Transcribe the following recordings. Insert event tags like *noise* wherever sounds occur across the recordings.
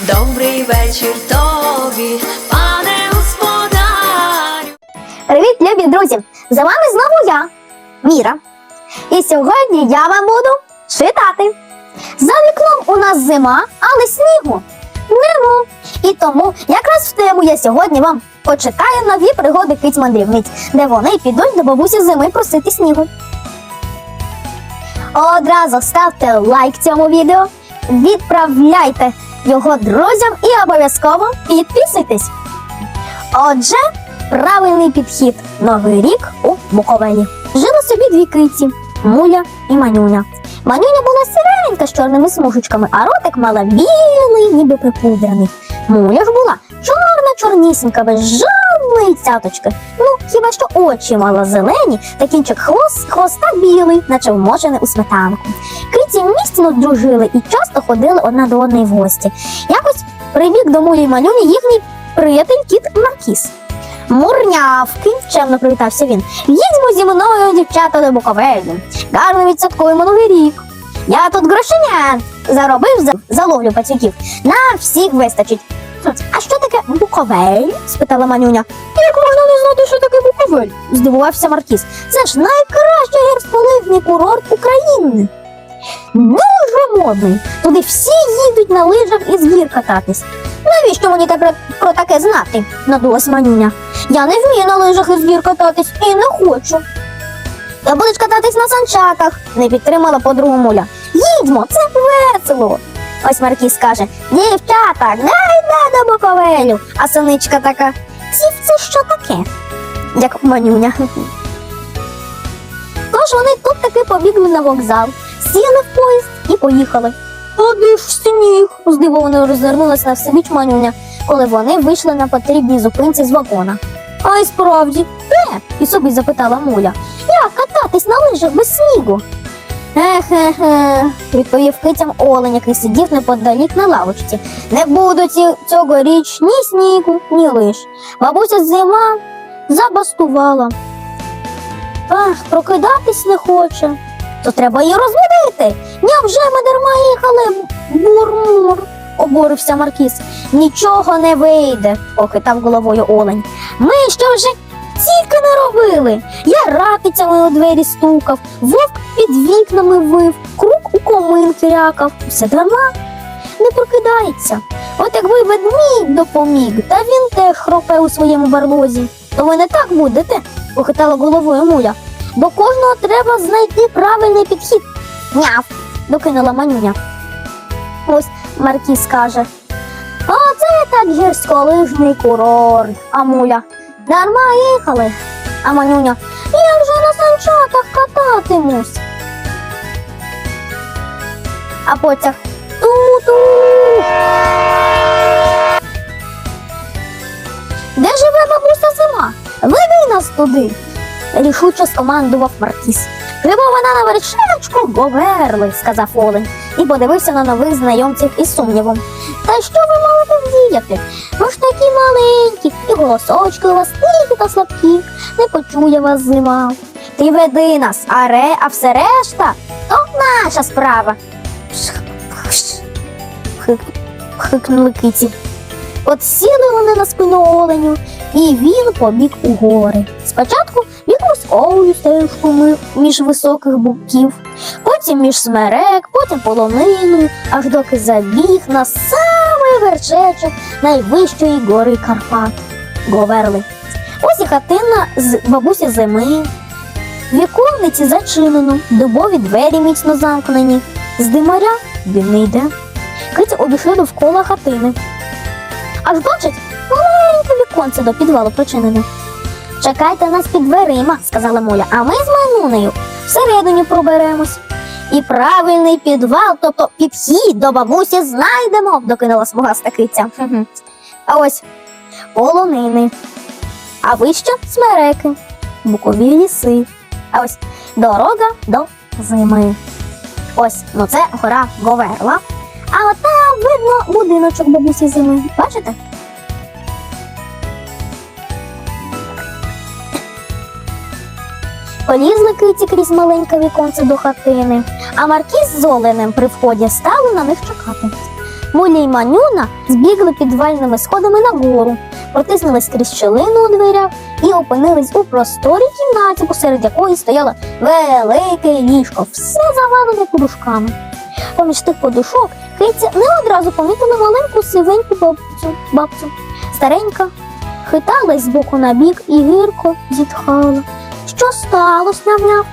Добрий вечір тобі, пане господарю. Привіт, любі друзі! З вами знову я, Міра. І сьогодні я вам буду читати. За вікном у нас зима, але снігу нема. І тому якраз в тему я сьогодні вам почитаю нові пригоди киць мандрівниць, де вони підуть до бабусі зими просити снігу. Одразу ставте лайк цьому відео, відправляйте його друзям і обов'язково підписуйтесь. Отже, правильний підхід. Новий рік у Буковелі. Жили собі дві киці Муля і Манюня. Манюня була сіренька з чорними смужечками, а ротик мала білий, ніби припудрений. Муля ж була чорна чорнісінька, без жодної цяточки. Ну, хіба що очі мала зелені, та кінчик хвост, хвоста білий, наче вмочений у сметанку. Киці міцно дружили і часто ходили одна до одної в гості. Якось прибіг до Мулі й Манюні їхній приятель кіт Маркіс. Мурнявки, чемно привітався він. Їдьмо зі мною, дівчата, до Буковелю. Гарно відсвяткуємо новий рік. Я тут грошенят заробив за заловлю пацюків. На всіх вистачить. «Хм, А що таке Буковель? спитала Манюня. Як можна не знати, що таке Буковель? здивувався Маркіс. Це ж найкращий гірськолижний курорт України. Дуже модний. Туди всі їдуть на лижах і з гір кататись. Навіщо мені тепер про таке знати? надулась Манюня. Я не вмію на лижах із гір кататись і не хочу. Та будеш кататись на санчатах, не підтримала подругу Муля. Їдьмо, це весело. Ось Маркіс каже: Дівчата, гайда до Буковелю. А синичка така: Ців, це що таке? Як Манюня. Тож вони тут таки побігли на вокзал, сіли в поїзд і поїхали. А ж сніг? здивовано роззирнулась на всебіч Манюня, коли вони вийшли на потрібній зупинці з вагона. А й справді, де? і собі запитала Муля. Як кататись на лижах без снігу? Ехе-хе, відповів китям Олень, який сидів неподалік на лавочці. Не буде ці- цьогоріч ні снігу, ні лиж. Бабуся зима забастувала. Ах, прокидатись не хоче. То треба її розбудити. Невже ми дарма їхали? Бур-мур, обурився Маркіс. Нічого не вийде, похитав головою Олень. Ми що вже тільки не робили. Я ракицями у двері стукав, вовк під вікнами вив, круг у комин крякав. Все дарма не прокидається. От якби ведмідь допоміг, та він теж хропе у своєму барлозі. То ви не так будете, похитала головою муля. До кожного треба знайти правильний підхід. Няв, докинула манюня. Ось Маркіс каже. А це так гірськолижний курорт, а муля. Дарма їхали. А манюня, я вже на санчатах кататимусь. А потяг ту-ту. Де живе бабуся зима? Веди нас туди. Рішуче скомандував Маркіс. Живе вона на вершечку Говерли, сказав Олень, і подивився на нових знайомців із сумнівом. Та що ви можете вдіяти? Ви ж такі маленькі, і голосочки у вас тихі та слабкі, не почує вас зима. Ти веди нас, а, ре, а все решта то наша справа. Хик, хикнули киці. От сіли вони на спину оленю, і він побіг у гори. Спочатку біг вузькою стежкою між високих буків, потім між смерек, потім полониною, аж доки забіг на самий вершечок найвищої гори Карпат. Говерли. Ось і хатина з бабусі зими. Віконниці зачинено, дубові двері міцно замкнені. З димаря дим не йде. Киця обійшли довкола хатини. Аж бачить, маленьке віконце до підвалу причинене. Чекайте нас під дверима, сказала Моля, а ми з Манунею всередині проберемось. І правильний підвал, тобто підхід до бабусі знайдемо, докинула смугаста киця. Хм-хм. А ось полонини, а вище смереки, букові ліси. А ось дорога до зими. Ось, ну це гора Говерла. А от там видно будиночок бабусі зими. Бачите? Полізли киті крізь маленьке віконце до хатини, а Маркіз з Оленем при вході стали на них чекати. Муля й Манюна збігли підвальними сходами нагору, протиснулись крізь щелину у дверях і опинились у просторій кімнаті, посеред якої стояло велике ліжко, все завалене подушками. Поміж тих подушок Киця не одразу помітила маленьку сивеньку бабцю. бабцю. Старенька хиталась з боку на бік і гірко зітхала. Що сталося, няв-няв?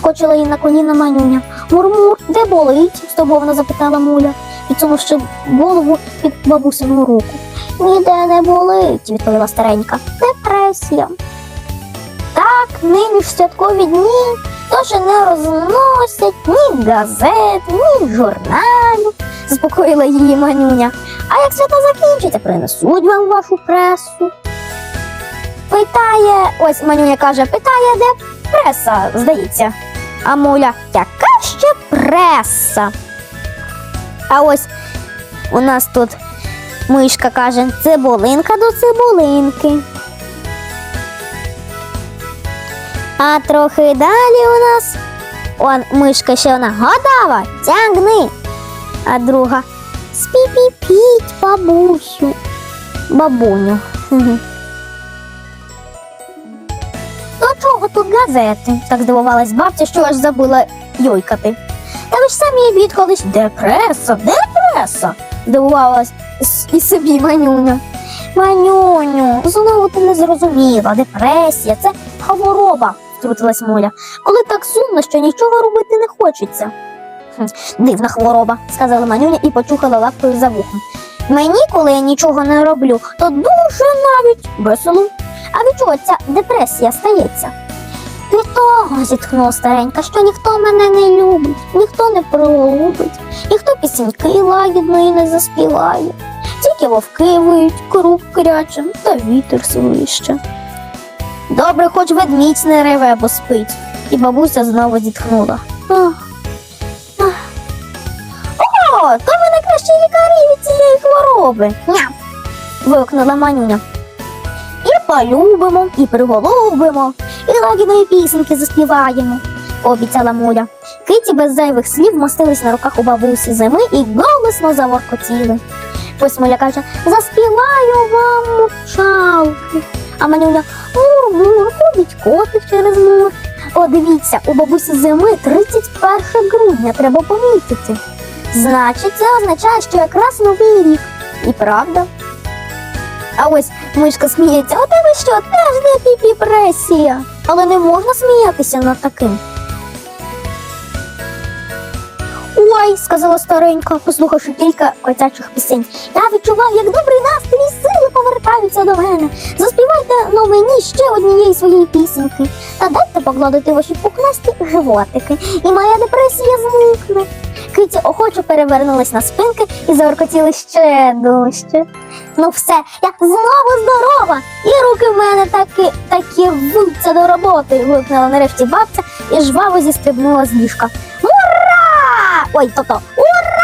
Скочила їй на коліна манюня. Мурмур, де болить? стурбовано запитала муля, підсунувши голову під бабусину руку. Ніде не болить, відповіла старенька. Депресія. Так, нині ж святкові дні, тож і не розносять ні газет, ні журналів, заспокоїла її манюня. А як свято закінчиться, принесуть вам вашу пресу. Питає, ось манюня каже, питає, де преса, здається. А муля, яка ще преса? А ось у нас тут мишка каже, цибулинка до цибулинки. А трохи далі у нас он мишка ще вона готова, тягни. А друга спі-пі-піть, бабусю, бабуню. *laughs* Чого тут газети? Так здивувалась бабця, що аж забула йойкати. Та ви ж самі бідкались, де преса, де преса? Здивувалась і собі Манюня. Манюню, знову ти не зрозуміла, депресія, це хвороба, втрутилась Моля. Коли так сумно, що нічого робити не хочеться. «Хм, Дивна хвороба, сказала Манюня і почухала лапкою за вухом. Мені, коли я нічого не роблю, то дуже навіть весело. А від чого ця депресія стається? Від того, зітхнула старенька, що ніхто мене не любить, ніхто не пролюбить, ніхто пісеньки лагідної не заспіває. Тільки вовки виють, круг кряче, та вітер свище. Добре, хоч ведмідь не реве, бо спить. І бабуся знову зітхнула. О, то ви найкращі лікарі від цієї хвороби. Няв. вигукнула манюня. І полюбимо, і приголубимо, і лагідної пісеньки заспіваємо, пообіцяла муля. Киті без зайвих слів мостились на руках у бабусі зими і голосно заворкотіли. Ось муля каже, заспіваю вам мовчалки. А манюня мур-мур, ходить котик через мур. О, дивіться, у бабусі зими 31 грудня треба помітити. Значить, це означає, що якраз новий рік. І правда. А ось мишка сміється, у тебе що, теж не піпіпресія. Але не можна сміятися над таким. Ой, сказала старенька, послухавши кілька котячих пісень. Я відчував, як добрий настрій сили повертаються до мене. Заспівайте но мені ще однієї своєї пісеньки. Та дайте погладити ваші пухнасті животики, і моя депресія зникне. Киті охоче перевернулась на спинки і заворкотіли ще дужче. Ну все, я знову здорова, і руки в мене такі, такі рвуться до роботи, вигукнула нарешті бабця і жваво зістрибнула з ліжка. Ура! Ой, тобто, ура!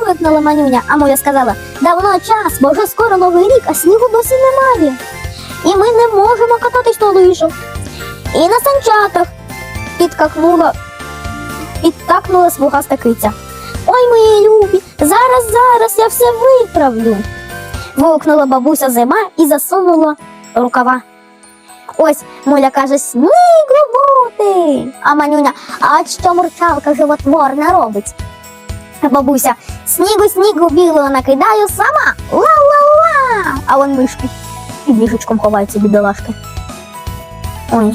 вигукнула манюня, а моя сказала, давно час, бо вже скоро новий рік, а снігу досі немає. І ми не можемо кататись на лижах. І на санчатах підкакнула, підтакнула смугаста киця. Ой, мої любі, зараз, зараз я все виправлю. Вигукнула бабуся зима і засунула рукава. Ось Муля каже, снігу бути. А манюня, а що мурчалка животворна робить? Бабуся, снігу, снігу білого накидаю сама. Ла-ла-ла. А вон мишки під ліжечком ховаються бідолашки. Ой.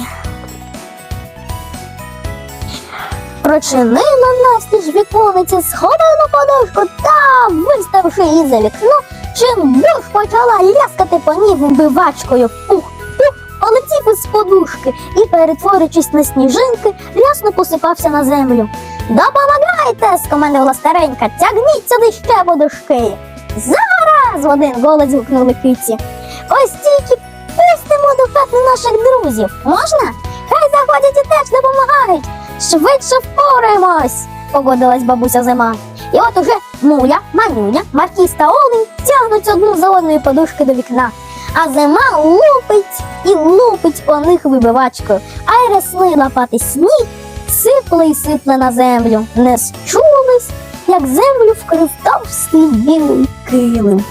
Прочинила настіж вікониця, сходила на подушку та, виставивши її за вікно, чим дух почала ляскати по ній вбивачкою. Пух, пух, полетів із подушки і, перетворюючись на сніжинки, рясно посипався на землю. Допомагайте! скомандувала старенька, тягніть сюди ще подушки. Зараз! в один голос гукнули киці. Ось тільки пустимо до хати наших друзів. Можна? Хай заходять і теж допомагають. Швидше впораємось, погодилась бабуся зима. І от уже муля, манюня, маркіз та олень тягнуть одну за одною подушки до вікна. А зима лупить і лупить по них вибивачкою, а й рясний лопати сніг, сипле й сипле на землю. Не счулись як землю вкрив товстий білий килим.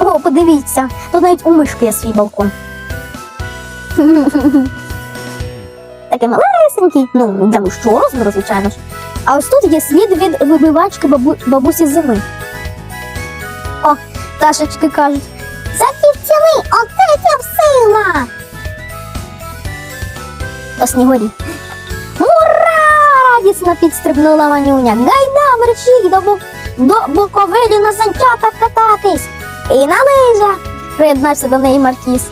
О, подивіться, тут навіть у мишки є свій балкон. *laughs* Такий малесенький, ну, для мужчого розміру, звичайно ж. А ось тут є слід від вибивачки бабу... бабусі зими. О, пташечки кажуть, заківцями, отетя сила. То снігурі. Ура! радісно підстрибнула Манюня. Гайда, мерщій до, бу... до Буковелі на санчатах кататись. І на лижах, приєднався до неї Маркіс.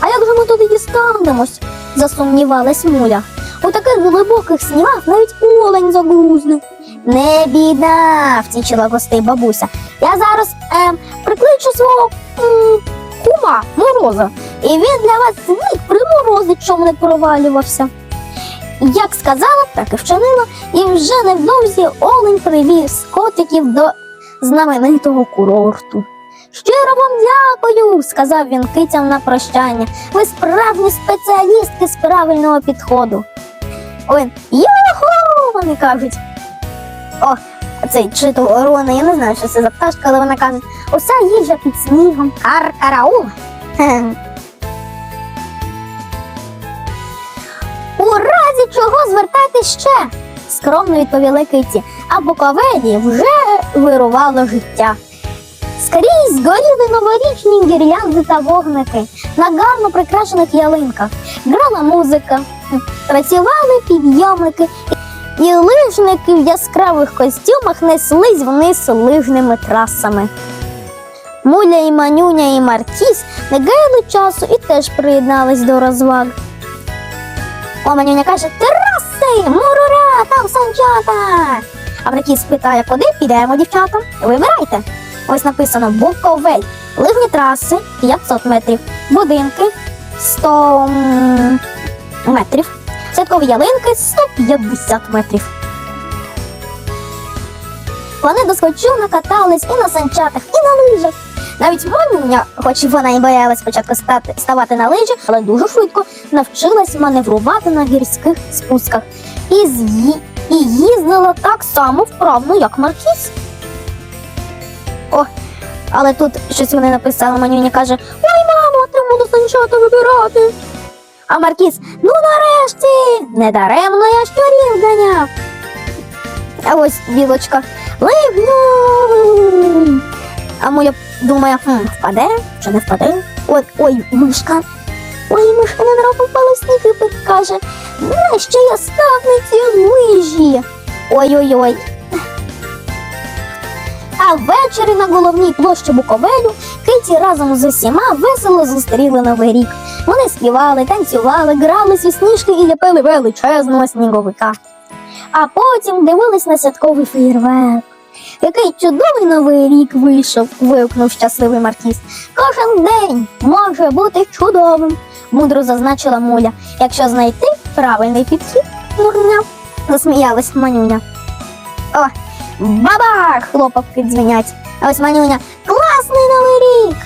А як же ми туди дістанемось? Засумнівалась Муля. У таких глибоких снігах навіть олень загрузне. Не біда, втічила гостей бабуся. Я зараз ем, прикличу свого м, кума мороза, і він для вас сніг приморозить, щоб не провалювався. Як сказала, так і вчинила, і вже невдовзі олень привіз котиків до знаменитого курорту. Щиро вам дякую, сказав він кицям на прощання. Ви справжні спеціалістки з правильного підходу. Ой, йоху! Вони кажуть. О, цей чи то ворона, я не знаю, що це за пташка, але вона каже, уся їжа під снігом, кар-караул. *laughs* У разі чого звертайтесь ще, скромно відповіли киці, а Буковелі вже вирувало життя. Скрізь горіли новорічні гірлянди та вогники на гарно прикрашених ялинках. Грала музика, працювали підйомники, і лижники в яскравих костюмах неслись вниз лижними трасами. Муля і Манюня і Маркіс не гаяли часу і теж приєднались до розваг. О, Манюня каже: Тераси! Мурура! Там санчата! А Маркіс питає, куди підемо, дівчата? Вибирайте. Ось написано Буковель. Ливні траси 500 метрів, будинки 100 метрів, святкові ялинки 150 метрів. Вони доскочу накатались і на санчатах, і на лижах. Навіть Манюня, хоч вона і боялась спочатку стати, ставати на лижі, але дуже швидко навчилась маневрувати на гірських спусках. І, з'ї... і їздила так само вправно, як Маркіс. Але тут щось вони написали, Манюня каже: Ой, мамо, треба до санчата вибирати. А Маркіс, ну нарешті, недаремно я щурів ганяв. А ось білочка лигну. А моя думає, хм, впаде чи не впаде? Ой, ой, мишка. Ой, мишка не нравом впала в сніг і каже, нащо я став на лижі? Ой-ой-ой. А ввечері на головній площі Буковелю Киті разом з усіма весело зустріли новий рік. Вони співали, танцювали, грались у сніжки і ліпили величезного сніговика. А потім дивились на святковий феєрверк. Який чудовий новий рік вийшов, вигукнув щасливий Маркіс. Кожен день може бути чудовим, мудро зазначила Муля, якщо знайти правильний підхід. Нурня, засміялась Манюня. О, Бабах! хлопавки дзвенять. А ось Манюня класний новий рік.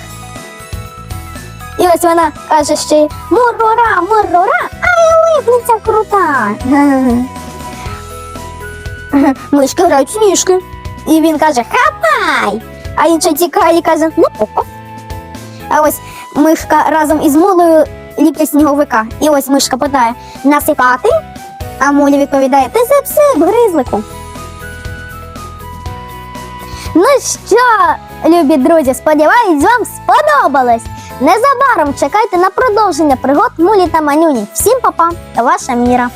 І ось вона каже ще й мурора, мурора, ай липниця крута. *laughs* Мишки грають в сніжки. І він каже хапай! А інша тікає і каже, ну опа. А ось мишка разом із молою ліплять сніговика. І ось мишка питає насипати, а муля відповідає, ти зепсип, гризлику. Ну що, любі друзі, сподіваюсь, вам сподобалось. Незабаром чекайте на продовження пригод Мулі та Манюні. Всім па-па, ваша Міра.